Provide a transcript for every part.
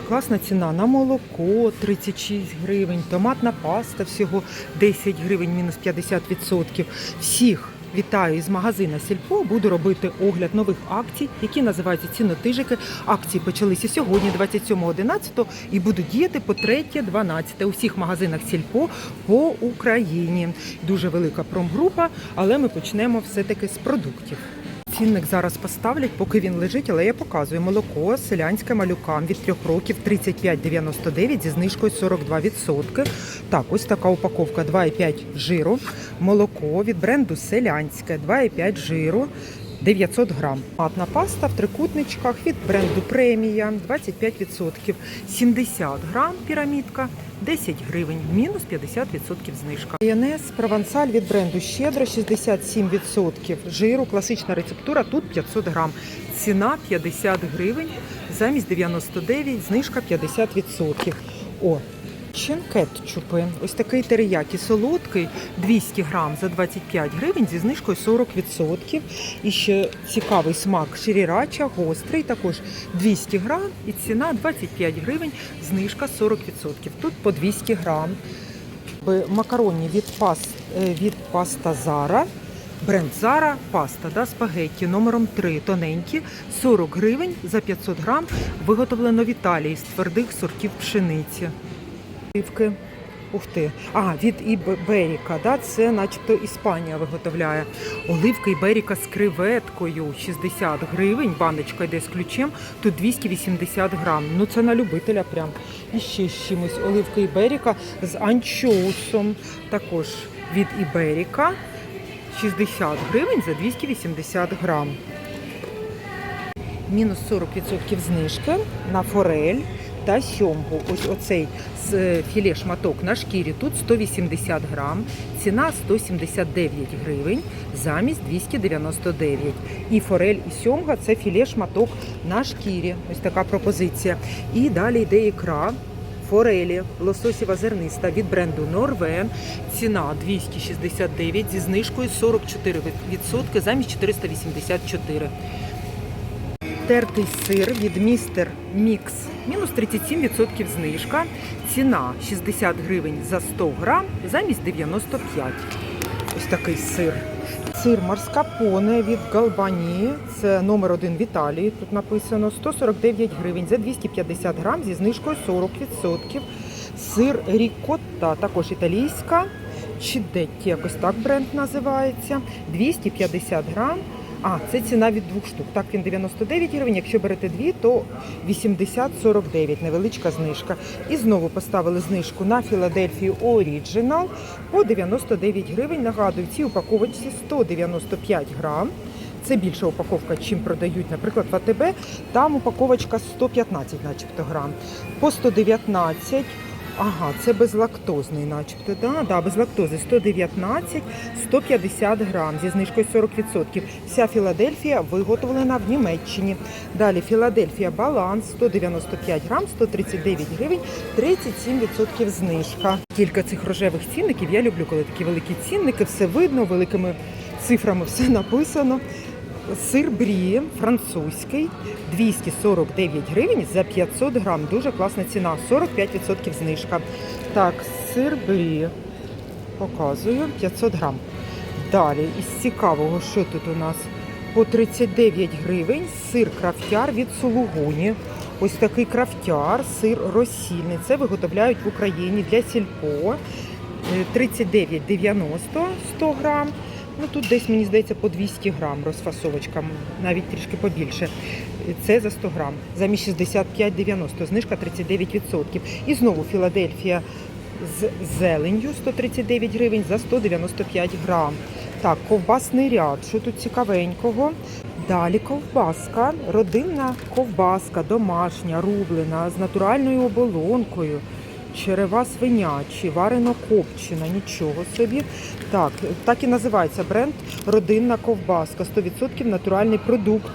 Класна ціна на молоко 36 гривень, томатна паста всього 10 гривень, мінус 50%. Всіх вітаю із магазина Сільпо. Буду робити огляд нових акцій, які називаються цінотижики. Акції почалися сьогодні, 27.11, і будуть діяти по 3.12 у всіх магазинах Сільпо по Україні. Дуже велика промгрупа, але ми почнемо все-таки з продуктів. Цінник зараз поставлять, поки він лежить, але я показую молоко селянське малюкам від 3 років 35,99 зі знижкою 42%. Так, ось така упаковка 2,5 жиру. Молоко від бренду селянське 2,5 жиру. 900 грам. Матна паста в трикутничках від бренду премія 25%. 70 грам пірамідка 10 гривень, мінус 50% знижка. Майонез провансаль від бренду щедро 67% жиру, класична рецептура, тут 500 грам. Ціна 50 гривень, замість 99, знижка 50%. О, кетчупи. Ось такий териякі солодкий, 200 грам за 25 гривень зі знижкою 40%. І ще цікавий смак ширірача, гострий, також 200 грам і ціна 25 гривень, знижка 40%. Тут по 200 грам. Макароні від, пас, е, від паста Зара. Бренд Зара паста да, спагетті номером 3 тоненькі, 40 гривень за 500 грам, виготовлено в Італії з твердих сортів пшениці. Оливки. Ух ти. А, від Іберіка, да, це начебто Іспанія виготовляє. Оливка Іберіка з креветкою 60 гривень, баночка йде з ключем, тут 280 грам. Ну це на любителя прям. І ще з чимось. Оливка Іберіка з анчоусом. Також від Іберіка 60 гривень за 280 грам. Мінус 40% знижки на форель та сьомгу. Ось оцей е, філе шматок на шкірі. Тут 180 грам, ціна 179 гривень, замість 299. І форель, і сьомга це філе шматок на шкірі. Ось така пропозиція. І далі йде ікра. Форелі лососєва зерниста від бренду Норвен. Ціна 269 зі знижкою 44% замість 484. Тертий сир від містер Мікс. Мінус 37% знижка. Ціна 60 гривень за 100 грам замість 95. Ось такий сир. Сир марскапоне від Галбані. Це номер один в Італії. Тут написано 149 гривень за 250 грам зі знижкою 40%. Сир рікотта, також італійська. Чідетті, якось так бренд називається. 250 грам. А, це ціна від двох штук. Так, він 99 гривень. Якщо берете дві, то 80-49, невеличка знижка. І знову поставили знижку на Філадельфію Original по 99 гривень. Нагадую, в цій упаковочці 195 грам. Це більша упаковка, чим продають, наприклад, в АТБ. Там упаковочка 115, начебто грам. По 119 Ага, це безлактозний, начебто. Да, да, без лактози 119, 150 грам зі знижкою 40%. Вся Філадельфія виготовлена в Німеччині. Далі Філадельфія Баланс 195 грам, 139 гривень, 37% знижка. Кілька цих рожевих цінників. Я люблю, коли такі великі цінники, все видно, великими цифрами все написано. Сир брі французький 249 гривень за 500 грам. Дуже класна ціна, 45% знижка. Так, сир брі показую 500 грам. Далі із цікавого, що тут у нас по 39 гривень сир крафтяр від Сулугуні. Ось такий крафтяр, сир розсільний. Це виготовляють в Україні для сільпо. Е, 39,90 100 грам. Ну тут десь мені здається по 200 грам розфасовочка, навіть трішки побільше. Це за 100 грам. Замість 65,90, знижка 39%. І знову Філадельфія з зеленню 139 гривень за 195 грам. Так, ковбасний ряд. Що тут цікавенького? Далі ковбаска, родинна ковбаска, домашня, рублена, з натуральною оболонкою. Черева свинячі, варено копчена, нічого собі. Так, так і називається бренд Родинна ковбаска. 100% натуральний продукт.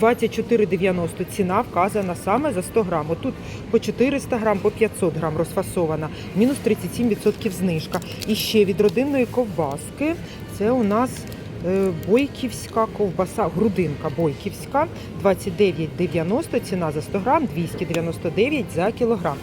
24,90 ціна вказана саме за 100 грам. Отут по 400 грам, по 500 грам розфасована. Мінус 37% знижка. І ще від родинної ковбаски це у нас Е, Бойківська ковбаса, грудинка бойківська, 29,90, ціна за 100 грам, 299 за кілограм.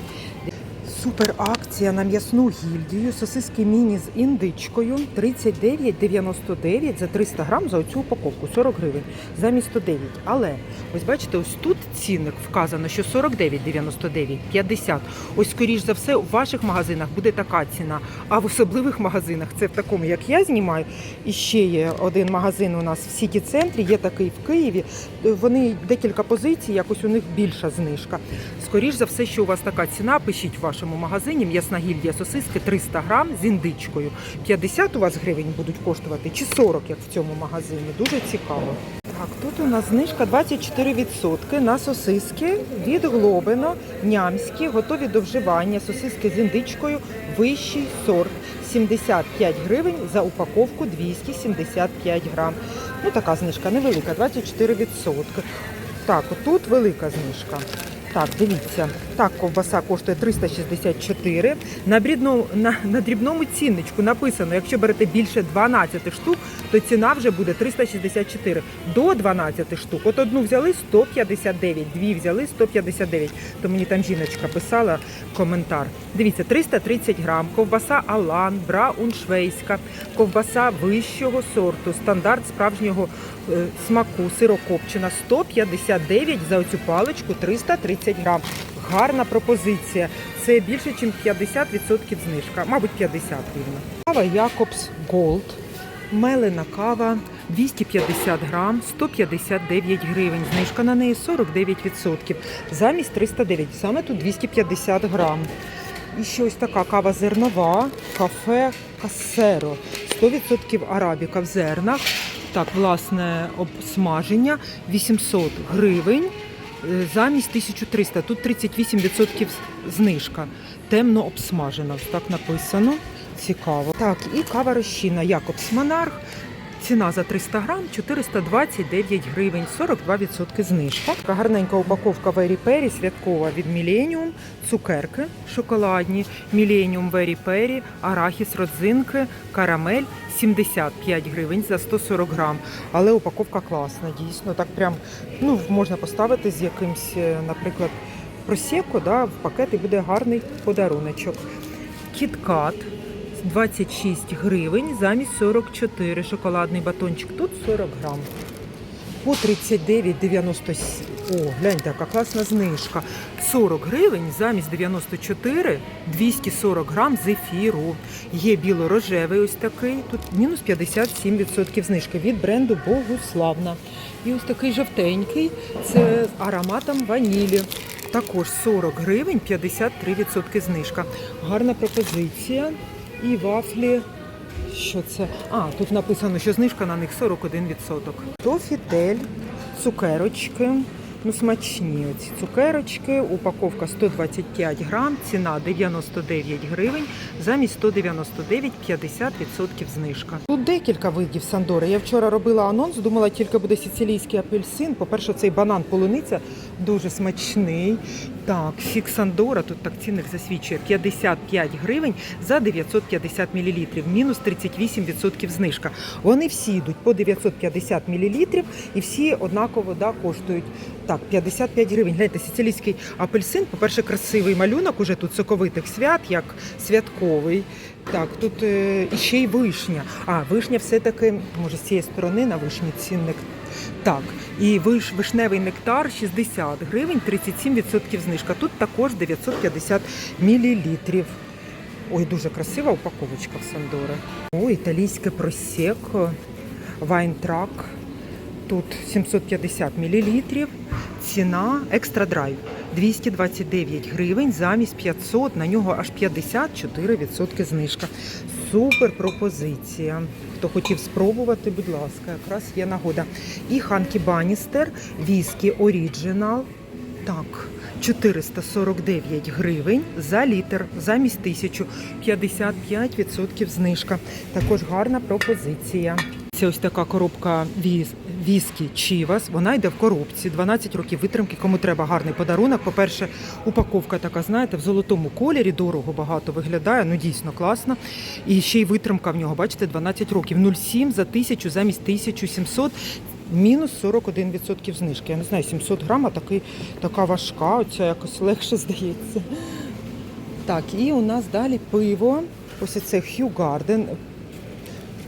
Супер акція на м'ясну гільдію. Сосиски міні з індичкою 39,99 за 300 грам за оцю упаковку 40 гривень замість 109. Але ось бачите, ось тут цінник вказано, що 49,99, 50. Ось скоріш за все, у ваших магазинах буде така ціна. А в особливих магазинах, це в такому, як я знімаю, і ще є один магазин у нас в сіті центрі, є такий в Києві. Вони декілька позицій, якось у них більша знижка. Скоріш за все, що у вас така ціна, пишіть в вашому магазині м'ясна гільдія сосиски 300 грам з індичкою. 50 у вас гривень будуть коштувати чи 40, як в цьому магазині. Дуже цікаво. Так, тут у нас знижка 24% на сосиски від Глобино, нямські, готові до вживання. Сосиски з індичкою, вищий сорт. 75 гривень за упаковку 275 грам. Ну така знижка невелика, 24%. Так, тут велика знижка. Так, дивіться. Так, ковбаса коштує 364. На, брідному, на, на дрібному цінничку написано, якщо берете більше 12 штук, то ціна вже буде 364. До 12 штук. От одну взяли 159, дві взяли 159. То мені там жіночка писала коментар. Дивіться, 330 грам, ковбаса Алан, Брауншвейська, ковбаса вищого сорту, стандарт справжнього е, смаку, сирокопчена 159 за оцю паличку 330 грам. Гарна пропозиція. Це більше, ніж 50% знижка, мабуть, 50 рівно. Кава Якобс Голд. Мелена кава 250 грам, 159 гривень. Знижка на неї 49%. Замість 309. Саме тут 250 грам. І ще ось така кава зернова, кафе Касеро. 100% арабіка в зернах. Так, власне, обсмаження 800 гривень е, замість 1300. Тут 38% знижка. Темно обсмажена. Так написано. Цікаво. Так, і кава розчина Якобс Монарх. Ціна за 300 грам 429 гривень, 42% знижка. Гарненька упаковка Very Perry святкова від Millennium, цукерки шоколадні, Millennium Very Perry, арахіс, родзинки, карамель 75 гривень за 140 грам. Але упаковка класна, дійсно. Так прям ну, можна поставити з якимсь, е, наприклад, просеко, да, в пакет і буде гарний подаруночок. Кіткат 26 гривень замість 44. Шоколадний батончик тут 40 грам. По 39,97. О, гляньте, яка класна знижка. 40 гривень замість 94, 240 грам зефіру. Є біло-рожевий ось такий. Тут мінус 57% знижки від бренду Богуславна. І ось такий жовтенький. Це з ароматом ванілі. Також 40 гривень, 53% знижка. Гарна пропозиція. І вафлі. Що це? А, тут написано, що знижка на них 41%. Тофітель, цукерочки. Ну, смачні оці цукерочки. Упаковка 125 грам, ціна 99 гривень, замість 199 50% знижка. Тут декілька видів сандори. Я вчора робила анонс, думала, тільки буде сицилійський апельсин. По-перше, цей банан полуниця дуже смачний. Так, фік Сандора, тут так цінник засвідчує 55 гривень за 950 мл, мінус 38% знижка. Вони всі йдуть по 950 мл і всі однаково да, коштують так, 55 гривень. Гляньте, сицилійський апельсин, по-перше, красивий малюнок, уже тут соковитих свят, як святковий. Так, тут е, ще й вишня. А, вишня все-таки, може, з цієї сторони на вишні цінник. Так, і виш, вишневий нектар 60 гривень, 37% знижка. Тут також 950 мілілітрів. Ой, дуже красива упаковочка в Сандори. О, італійське просеко, вайнтрак. Тут 750 мл. Ціна екстра драйв 229 гривень замість 500, на нього аж 54% знижка. Супер пропозиція. Хто хотів спробувати, будь ласка, якраз є нагода. І Ханкі Баністер, віскі Оріджинал. Так, 449 гривень за літр, замість 1000, 55% знижка. Також гарна пропозиція. Це ось така коробка віскі Чівас. Вона йде в коробці, 12 років витримки. Кому треба гарний подарунок. По-перше, упаковка така, знаєте, в золотому кольорі, дорого багато виглядає, ну дійсно класно. І ще й витримка в нього, бачите, 12 років. 0,7 за 1000 замість 1700. Мінус 41% знижки. Я не знаю, 700 грам, а такий, така важка, оця якось легше здається. Так, і у нас далі пиво. Ось це Hugh Garden.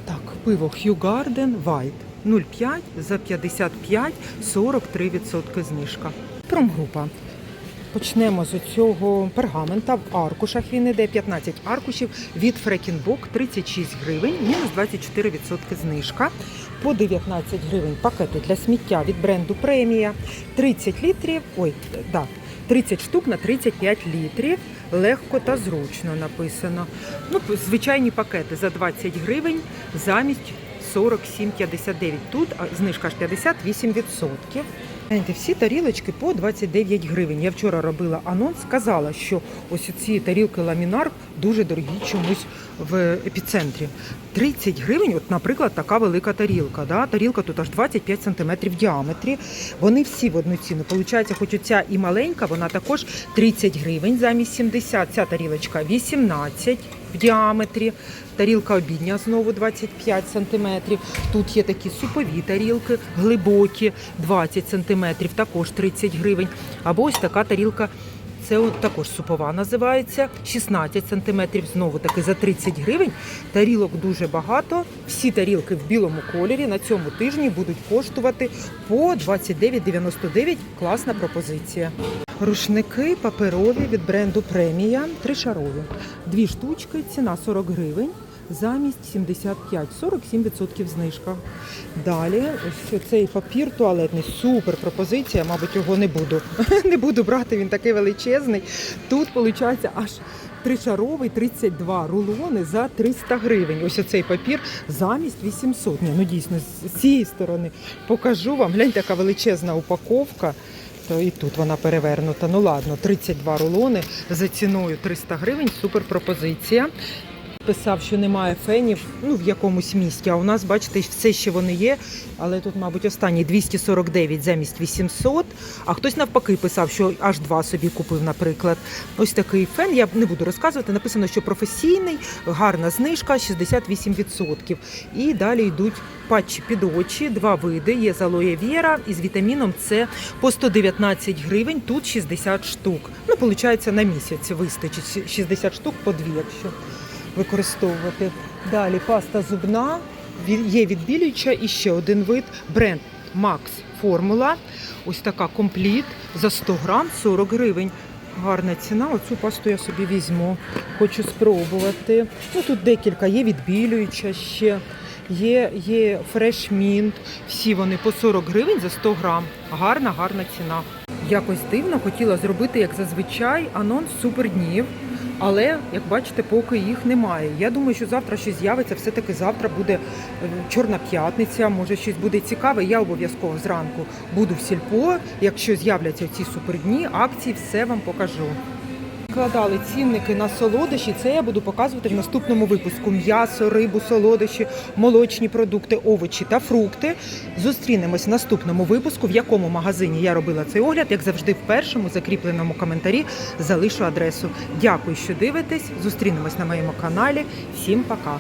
Так, пиво Hugh Garden White 0,5 за 55, 43% знижка. Промгрупа. Почнемо з цього пергамента. В аркушах він іде 15 аркушів від Фрекінбок 36 гривень, мінус 24% знижка. По 19 гривень пакети для сміття від бренду Премія. 30 літрів. Ой, да, 30 штук на 35 літрів. Легко та зручно написано. Ну, звичайні пакети за 20 гривень замість 47,59. Тут знижка ж 58%. Гляньте, всі тарілочки по 29 гривень. Я вчора робила анонс, сказала, що ось ці тарілки ламінар дуже дорогі чомусь в епіцентрі. 30 гривень, от, наприклад, така велика тарілка. Да? Тарілка тут аж 25 см в діаметрі. Вони всі в одну ціну. Получається, хоч оця і маленька, вона також 30 гривень замість 70. Ця тарілочка 18 в діаметрі. Тарілка обідня знову 25 см. Тут є такі супові тарілки, глибокі 20 см, також 30 гривень. Або ось така тарілка. Це також супова називається 16 см, знову таки за 30 гривень. Тарілок дуже багато. Всі тарілки в білому кольорі на цьому тижні будуть коштувати по 29,99. Класна пропозиція. Рушники паперові від бренду Премія тришарові. Дві штучки, ціна 40 гривень. Замість 75, 47% знижка. Далі ось цей папір туалетний, супер пропозиція, мабуть, його не буду. не буду брати, він такий величезний. Тут виходить аж тришаровий 32 рулони за 300 гривень. Ось оцей папір замість 800. Ні, ну дійсно, з цієї сторони покажу вам. Гляньте, така величезна упаковка. То і тут вона перевернута. Ну ладно, 32 рулони за ціною 300 гривень. Супер пропозиція. Писав, що немає фенів ну, в якомусь місті. А у нас, бачите, все ще вони є. Але тут, мабуть, останні 249 замість 800. А хтось навпаки писав, що аж два собі купив, наприклад. Ось такий фен. Я не буду розказувати. Написано, що професійний, гарна знижка 68%. І далі йдуть патчі під очі, два види. Є з алоє віра і з вітаміном С по 119 гривень. Тут 60 штук. Ну, виходить, на місяць вистачить 60 штук по дві, якщо використовувати. Далі паста зубна, є відбілююча і ще один вид бренд Max Формула. Ось така компліт за 100 грам 40 гривень. Гарна ціна. Оцю пасту я собі візьму. Хочу спробувати. Ну тут декілька є відбілююча ще. Є, є Mint. Всі вони по 40 гривень за 100 грам. Гарна, гарна ціна. Якось дивно хотіла зробити, як зазвичай, анонс суперднів. Але, як бачите, поки їх немає. Я думаю, що завтра щось з'явиться. Все-таки завтра буде е, Чорна п'ятниця, може щось буде цікаве. Я обов'язково зранку буду в сільпо. Якщо з'являться ці супердні, акції, все вам покажу. Складали цінники на солодощі. Це я буду показувати в наступному випуску: м'ясо, рибу, солодощі, молочні продукти, овочі та фрукти. Зустрінемось в наступному випуску, в якому магазині я робила цей огляд. Як завжди, в першому закріпленому коментарі залишу адресу. Дякую, що дивитесь. Зустрінемось на моєму каналі. Всім пока.